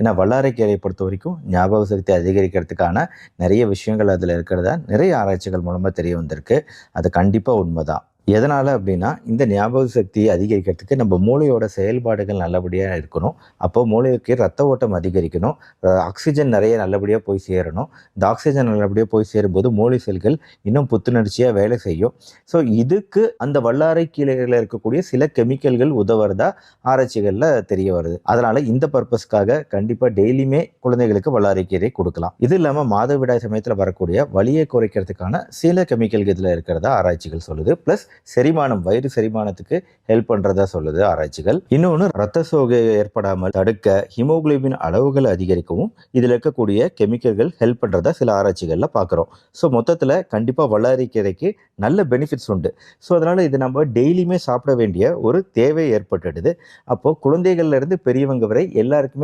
ஏன்னா வல்லாரைக்கீரையை பொறுத்த வரைக்கும் ஞாபக சக்தி அதிகரிக்கிறதுக்கான நிறைய விஷயங்கள் அதில் இருக்கிறதா நிறைய ஆராய்ச்சிகள் மூலமாக தெரிய வந்திருக்கு. அது கண்டிப்பாக உண்மைதான். எதனால் அப்படின்னா இந்த ஞாபக சக்தியை அதிகரிக்கிறதுக்கு நம்ம மூளையோட செயல்பாடுகள் நல்லபடியாக இருக்கணும். அப்போ மூளைக்கு ரத்த ஓட்டம் அதிகரிக்கணும். ஆக்சிஜன் நிறைய நல்லபடியாக போய் சேரணும். இந்த ஆக்சிஜன் நல்லபடியாக போய் சேரும்போது மூளை செல்கள் இன்னும் புத்துணர்ச்சியாக வேலை செய்யும். ஸோ இதுக்கு அந்த வல்லாரை கீரையில் இருக்கக்கூடிய சில கெமிக்கல்கள் உதவுறதா ஆராய்ச்சிகளில் தெரிய வருது. அதனால் இந்த பர்பஸ்க்காக கண்டிப்பாக டெய்லியுமே குழந்தைகளுக்கு வல்லாரை கீரை கொடுக்கலாம். இது இல்லாமல் மாதவிடாய் சமயத்தில் வரக்கூடிய வலியை குறைக்கிறதுக்கான சில கெமிக்கல் இதில் இருக்கிறதா ஆராய்ச்சிகள் சொல்லுது. ப்ளஸ் செரிமானம் வயிறு செரிமானத்துக்கு ஹெல்ப் பண்ணுறதா சொல்லுது ஆராய்ச்சிகள். இன்னொன்று ரத்த சோகை ஏற்படாமல் தடுக்க ஹிமோகுளோபின் அளவுகள் அதிகரிக்கவும் இதில் இருக்கக்கூடிய கெமிக்கல்கள் ஹெல்ப் பண்ணுறதா சில ஆராய்ச்சிகளில் பார்க்குறோம் ஸோ மொத்தத்தில் கண்டிப்பாக வல்லாரிக்கீரைக்கு நல்ல பெனிஃபிட்ஸ் உண்டு. ஸோ அதனால் இது நம்ம டெய்லியுமே சாப்பிட வேண்டிய ஒரு தேவை ஏற்பட்டுடுது. அப்போது குழந்தைகள்ல இருந்து பெரியவங்க வரை எல்லாருக்குமே